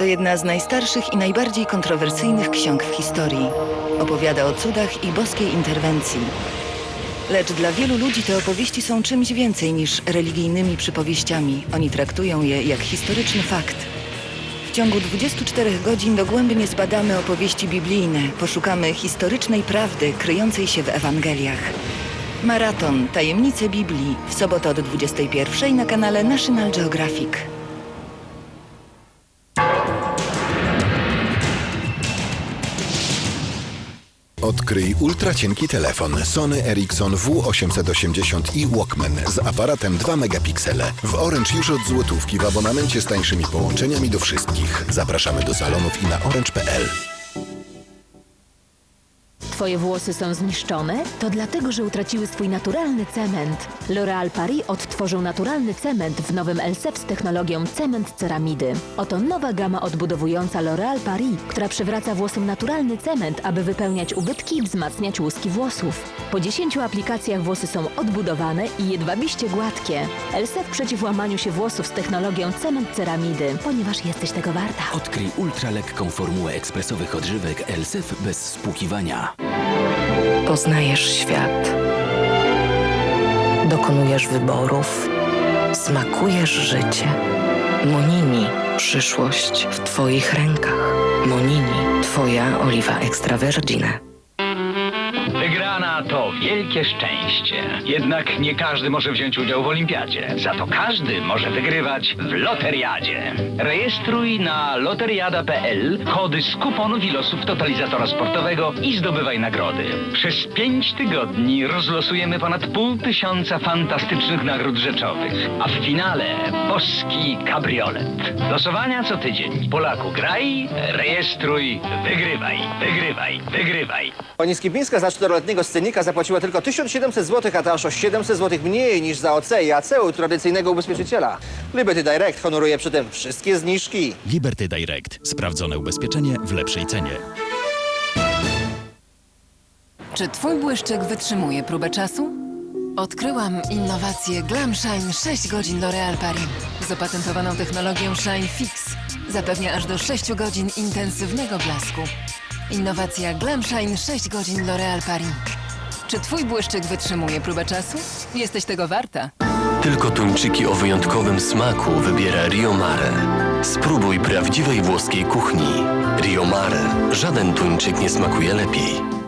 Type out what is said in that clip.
To jedna z najstarszych i najbardziej kontrowersyjnych ksiąg w historii. Opowiada o cudach i boskiej interwencji. Lecz dla wielu ludzi te opowieści są czymś więcej niż religijnymi przypowieściami. Oni traktują je jak historyczny fakt. W ciągu 24 godzin dogłębnie zbadamy opowieści biblijne, poszukamy historycznej prawdy kryjącej się w Ewangeliach. Maraton Tajemnice Biblii w sobotę od 21 na kanale National Geographic. Odkryj ultracienki telefon Sony Ericsson W880 i Walkman z aparatem 2 megapiksele. W Orange już od złotówki w abonamencie z tańszymi połączeniami do wszystkich. Zapraszamy do salonów i na orange.pl. Twoje włosy są zniszczone? To dlatego, że utraciły swój naturalny cement. L'Oréal Paris odtworzył naturalny cement w nowym LSEF z technologią cement ceramidy. Oto nowa gama odbudowująca L'Oréal Paris, która przywraca włosom naturalny cement, aby wypełniać ubytki i wzmacniać łuski włosów. Po 10 aplikacjach włosy są odbudowane i jedwabiście gładkie. LSEF przeciw łamaniu się włosów z technologią cement ceramidy, ponieważ jesteś tego warta. Odkryj ultralekką formułę ekspresowych odżywek LSF bez spłukiwania. Poznajesz świat. Dokonujesz wyborów. Smakujesz życie. Monini, przyszłość w Twoich rękach. Monini, Twoja oliwa extra vergine. Wygrana to wielkie szczęście. Jednak nie każdy może wziąć udział w olimpiadzie. Za to każdy może wygrywać w loteriadzie. Rejestruj na loteriada.pl kody z kuponów i losów totalizatora sportowego i zdobywaj nagrody. Przez pięć tygodni rozlosujemy ponad pół tysiąca fantastycznych nagród rzeczowych. A w finale boski kabriolet. Losowania co tydzień. Polaku graj, rejestruj, wygrywaj, wygrywaj, wygrywaj. Pani Skipińska za czteroletniego scenika zapłaciła tylko 1700 zł, a to aż o 700 zł mniej niż za OC i AC u tradycyjnego ubezpieczyciela. Liberty Direct honoruje przy tym wszystkie zniżki. Liberty Direct. Sprawdzone ubezpieczenie w lepszej cenie. Czy twój błyszczyk wytrzymuje próbę czasu? Odkryłam innowację Glam Shine 6 godzin L'Oréal Paris z opatentowaną technologią Shine Fix. Zapewnia aż do 6 godzin intensywnego blasku. Innowacja Glam Shine 6 godzin L'Oréal Paris. Czy twój błyszczyk wytrzymuje próbę czasu? Jesteś tego warta. Tylko tuńczyki o wyjątkowym smaku wybiera Rio Mare. Spróbuj prawdziwej włoskiej kuchni. Rio Mare. Żaden tuńczyk nie smakuje lepiej.